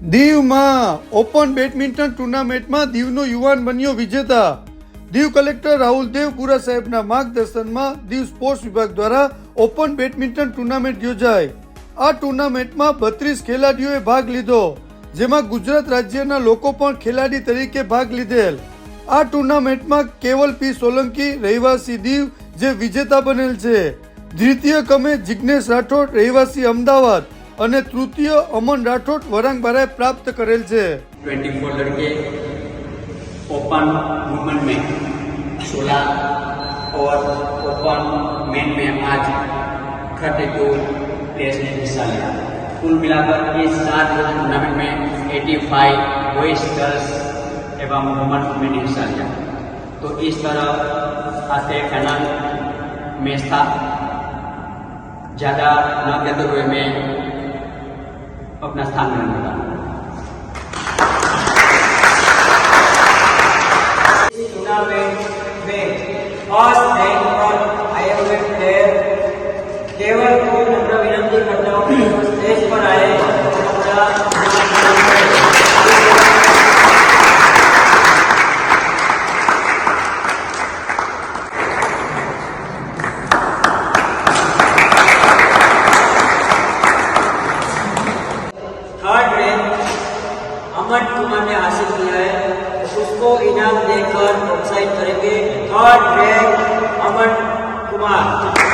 દીવમાં open badminton ટુર્નામેન્ટમાં દીવનો યુવાન બન્યો વિજેતા. દીવ કલેક્ટર રાહુલ દેવપુરા સાહેબના માર્ગદર્શનમાં દીવ સ્પોર્ટ્સ વિભાગ દ્વારા ઓપન બેડમિન્ટન ટુર્નામેન્ટ યોજાઈ આ ટુર્નામેન્ટમાં બત્રીસ ખેલાડીઓએ ભાગ લીધો, જેમાં ગુજરાત રાજ્યના લોકો પણ ખેલાડી તરીકે ભાગ લીધેલ. આ ટુર્નામેન્ટમાં કેવલ પી સોલંકી, રહેવાસી દીવ જે વિજેતા બનેલ છે. દ્વિતીય ક્રમે જિજ્ઞેશ રાઠોડ, રહેવાસી અમદાવાદ. અને તૃતીય અમન રાઠોડ વરાંગબારાએ પ્રાપ્ત કરેલ છે 24 लड़के ओपन वुमेन में 16 और ओपन मेन में आज थर्टी टू प्लेयर्स ने हिस्सा लिया कुल मिलाकर इस सात टूर्नामेंट में 85 बॉयज गर्ल्स एवं वुमेन में ने हिस्सा लिया तो इस तरह आज से फाइनल मैच था ज़्यादा न कहते हुए मैं अपना स्थान ग्रहण करा टूर्नामेंट में फर्स्ट रैंक अमन कुमार ने हासिल किया है उसको इनाम देकर प्रोत्साहित करेंगे थर्ड रैंक अमन कुमार